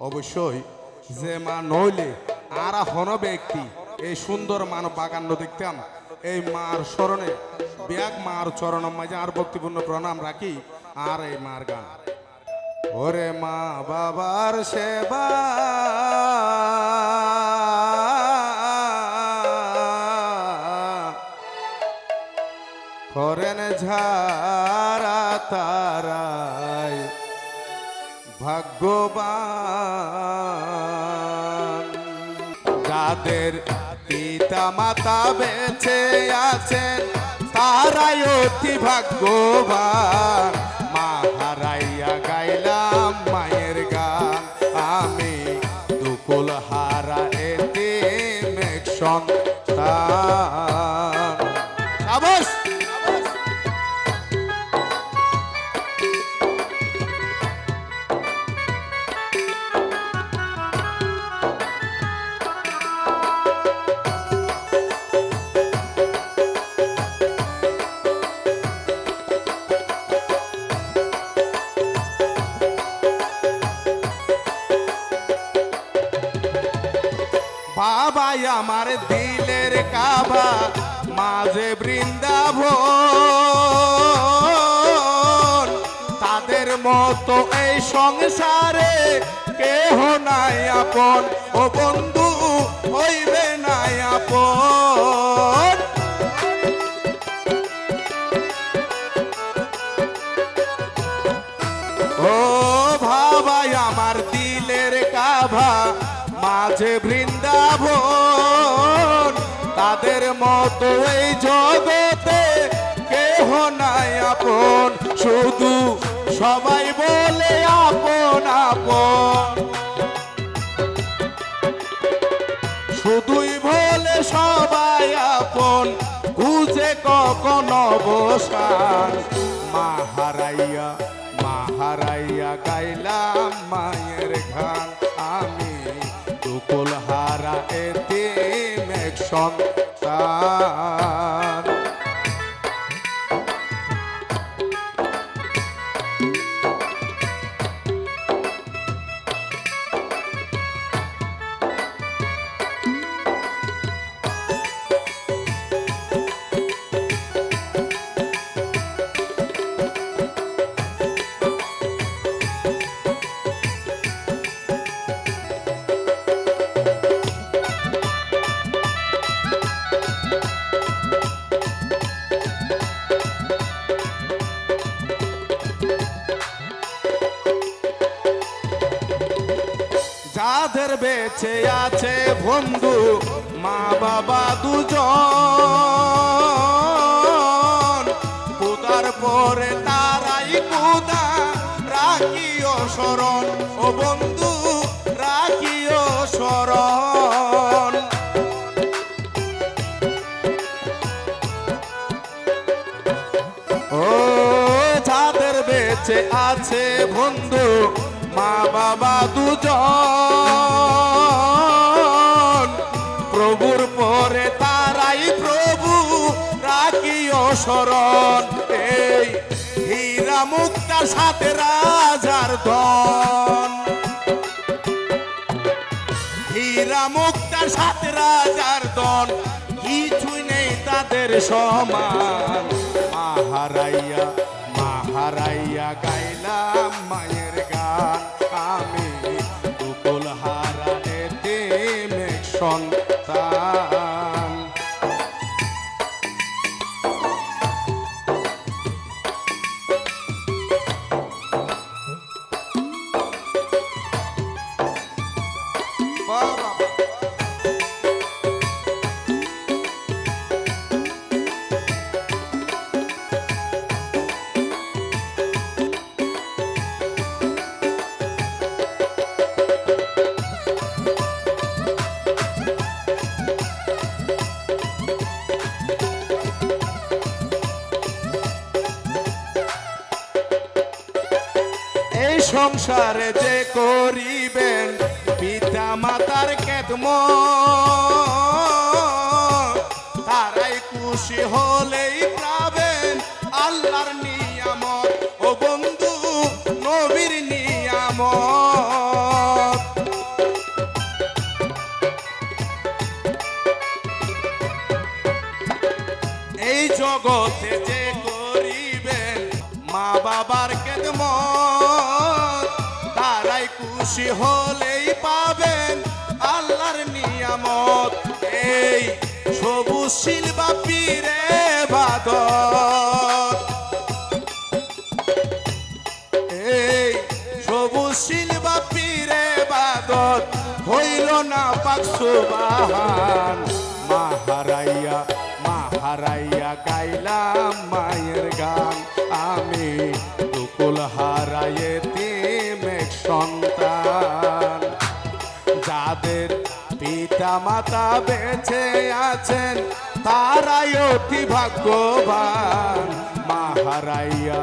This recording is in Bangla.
অবশ্যই। যে মা নইলে আর হন ব্যক্তি। এই সুন্দর মানব বাগান্ন দেখতাম এই মার স্মরণে, ব্যাগ মার চরণ মাঝে আর ভক্তিপূর্ণ প্রণাম রাখি। আর এই মার গান। ওরে মা বাবার সেবা। করেন ঝারা তারাই ভাগ্যবান। যাদের পিতা মাতা বেঁচে আছেন তারাই অতি ভাগ্যবান। বাবাই আমার দিলের কাবা, মাঝে বৃন্দাবন। তাদের মতো এই সংসারে কেহ নাই আপন। ও বন্ধু হইবে মাঝে বৃন্দাবন, তাদের মতো এই জগতে কেহ নাই আপন। শুধু সবাই বলে আপন আপন। শুধুই বলে সবাই আপন, খুঁজে কখন অবসান মা হারাইয়া মা হারাইয়া গাইলাম মায়ের আমি দুকুল হারা এতে মেঘ সন্তান। যাদের বেঁচে আছে বন্ধু, মা বাবা দুজন। কুদার পরে তারাই কুদা রাখিও শরণ। ও বন্ধু, রাখিও শরণ। ও যাদের বেঁচে আছে বন্ধু বাবা দুজন। প্রভুর পরে তারাই প্রভু, রাখিও শরণ। এই হীরা মুক্তার সাথে রাজার ধন। হীরা মুক্তার সাথে রাজার দন কিছুই নেই তাদের সমান। মাহারাইয়া মাহারাইয়া গাইলাম মায়ের সন্তান সংসার যে করিবেন পিতা মাতার কেদম তারাই খুশি হলেই পাবেন আল্লাহর নিয়াম ও বন্ধু, নবীর নিয়াম এই জগতে যে খুশি হলেই পাবেন আল্লাহর নিয়ামত। এই সবুজ শিলবা পীরে বাদর। এই সবুজ শিলবা পীরে বাদত হইল না পাকসুবাহান মাহারাইয়া মাহারাইয়া গাইলাম মায়ের গান। আমি দুকুল হারাইয়ে তিমেক সন্তান যাদের পিতা মাতা বেঁচে আছেন তারাই অতি ভাগ্যবান। মাহারাইয়া